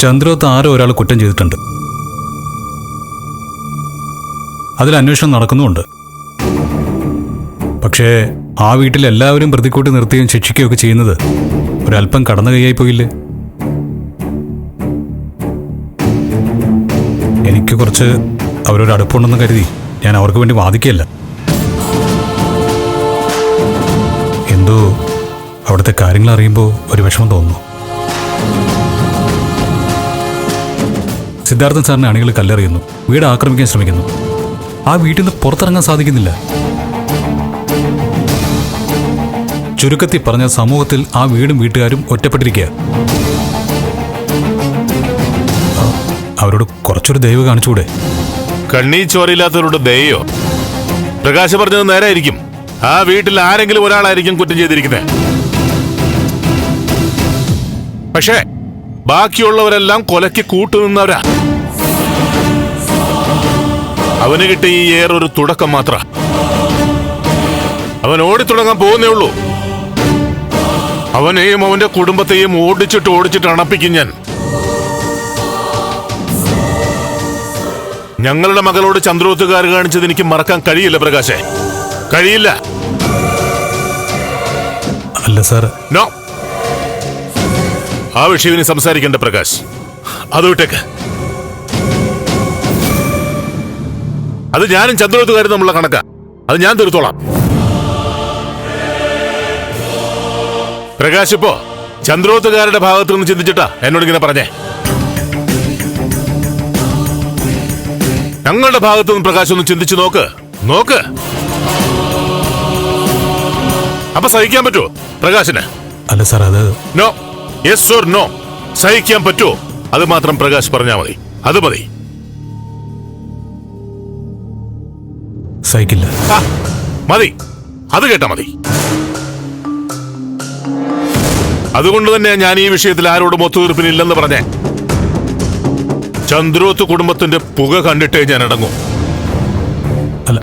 ചന്ദ്രോത്ത് ആരോ ഒരാൾ കുറ്റം ചെയ്തിട്ടുണ്ട്. അതിൽ അന്വേഷണം നടക്കുന്നുമുണ്ട്. പക്ഷേ ആ വീട്ടിൽ എല്ലാവരും പ്രതിക്കൂട്ടി നിർത്തുകയും ശിക്ഷിക്കുകയൊക്കെ ചെയ്യുന്നത് ഒരല്പം കടന്നു കൈയായി പോയില്ലേ? എനിക്ക് കുറച്ച് അവരൊരു അടുപ്പുണ്ടെന്ന് കരുതി ഞാൻ അവർക്ക് വേണ്ടി വാദിക്കുകയല്ല. എന്തോ അവിടുത്തെ കാര്യങ്ങൾ അറിയുമ്പോൾ ഒരു വിഷമം തോന്നുന്നു. സിദ്ധാർത്ഥൻ സാറിനെ അണികൾ കല്ലെറിയുന്നു. വീട് ആക്രമിക്കാൻ ശ്രമിക്കുന്നു. ആ വീട്ടിൽ നിന്ന് പുറത്തിറങ്ങാൻ സാധിക്കുന്നില്ല. ചുരുക്കത്തിൽ പറഞ്ഞ സമൂഹത്തിൽ ആ വീടും വീട്ടുകാരും ഒറ്റപ്പെട്ടിരിക്കുക. അവരോട് കുറച്ചൊരു ദയവ് കാണിച്ചുകൂടെ? കണ്ണീ ചോരയില്ലാത്തവരോട് ദയോ പ്രകാശ് പറഞ്ഞത് നേരായിരിക്കും. ആ വീട്ടിൽ ആരെങ്കിലും ഒരാളായിരിക്കും കുറ്റം ചെയ്തിരിക്കുന്നത്. പക്ഷേ ബാക്കിയുള്ളവരെല്ലാം കൊലയ്ക്ക് കൂട്ടുനിന്നവരാ. അവന് കിട്ടിയ ഈ ഏറെ ഒരു തുടക്കം മാത്ര. അവൻ ഓടിത്തുടങ്ങാൻ പോകുന്നേ ഉള്ളൂ. അവനെയും അവന്റെ കുടുംബത്തെയും ഓടിച്ചിട്ട് ഓടിച്ചിട്ട് അണപ്പിക്കും ഞാൻ. ഞങ്ങളുടെ മകളോട് ചന്ദ്രോത്തുകാർ കാണിച്ചത് എനിക്ക് മറക്കാൻ കഴിയില്ല പ്രകാശേ. കഴിയില്ല. അല്ല സാർ നോ. ആ വിഷയം ഇനി സംസാരിക്കേണ്ട പ്രകാശ്. അത് വിട്ടേക്ക് അത് ഞാനും ചന്ദ്രോത്തുകാരും തമ്മിലുള്ള കണക്കാ. അത് ഞാൻ തീർത്തോളാം. പ്രകാശ് ഇപ്പോ ചന്ദ്രോത്തുകാരുടെ ഭാഗത്ത് നിന്ന് ചിന്തിച്ചിട്ടാ എന്നോട് ഇങ്ങനെ പറഞ്ഞേ. ഞങ്ങളുടെ ഭാഗത്തു നിന്ന് പ്രകാശ് ഒന്ന് ചിന്തിച്ചു നോക്ക്. നോക്ക്. അപ്പൊ സഹിക്കാൻ പറ്റുമോ പ്രകാശിന്? അല്ല സാർ അത് നോ. Yes or no. സഹിക്കാൻ പറ്റുമോ അത് മാത്രം പ്രകാശ് പറഞ്ഞാൽ മതി. അത് മതി. സഹിക്കില്ല. മതി. അത് കേട്ടാ മതി. അതുകൊണ്ട് തന്നെ ഞാൻ ഈ വിഷയത്തിൽ ആരോടും ഒത്തുതീർപ്പിനില്ലെന്ന് പറഞ്ഞേ. ചന്ദ്രോത്ത് കുടുംബത്തിന്റെ പുക കണ്ടിട്ടേ ഞാൻ അടങ്ങും അല്ല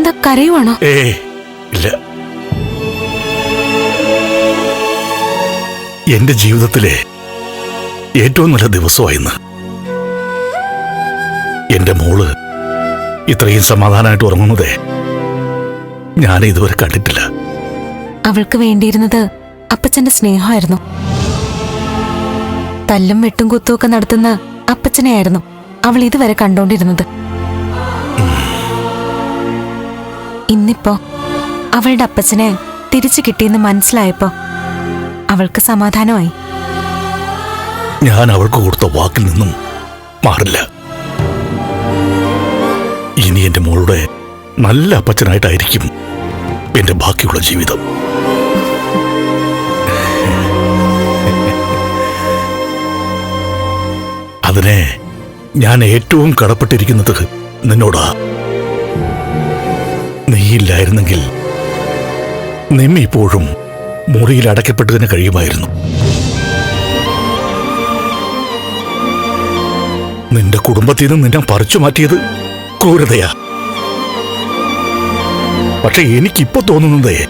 ഇതെന്താ കരയുവാണോ? ഏ ഇല്ല. എന്റെ ജീവിതത്തിലെ ഏറ്റവും നല്ല ദിവസമായിന്ന് എന്റെ മോൾ ഇത്രയും സമാധാനമായിട്ട് ഉറങ്ങുന്നതേ ഞാൻ ഇതുവരെ കണ്ടിട്ടില്ല. അവൾക്ക് വേണ്ടിയിരുന്നത് അപ്പച്ചന്റെ സ്നേഹമായിരുന്നു. തല്ലും വെട്ടും കുത്തുമൊക്കെ നടത്തുന്ന അപ്പച്ചനെയായിരുന്നു അവൾ ഇതുവരെ കണ്ടോണ്ടിരുന്നത്. ഇന്നിപ്പോ അവളുടെ അപ്പച്ചനെ തിരിച്ചു കിട്ടിയെന്ന് മനസ്സിലായപ്പോ അവൾക്ക് സമാധാനമായി. ഞാൻ അവൾക്ക് കൊടുത്ത വാക്കിൽ നിന്നും മാറില്ല. ഇനി എന്റെ മോളുടെ നല്ല അപ്പച്ചനായിട്ടായിരിക്കും എന്റെ ബാക്കിയുള്ള ജീവിതം. അതിനെ ഞാൻ ഏറ്റവും കടപ്പെട്ടിരിക്കുന്നത് നിന്നോടാ. നീയില്ലായിരുന്നെങ്കിൽ നിമ്മി ഇപ്പോഴും മുറിയിൽ തന്നെ കഴിയുമായിരുന്നു. നിന്റെ കുടുംബത്തിൽ നിന്ന് നിന്നെ പറിച്ചു മാറ്റിയത് ക്രൂരതയാ. പക്ഷെ എനിക്കിപ്പോ തോന്നുന്നത്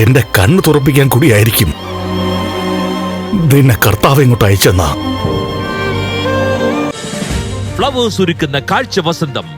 എന്റെ കണ്ണ് തുറപ്പിക്കാൻ കൂടിയായിരിക്കും നിന്നെ കർത്താവ് ഇങ്ങോട്ട് അയച്ചെന്നാ. ഫ്ലവേഴ്സ് ഒരുക്കുന്ന കാഴ്ച വസന്തം.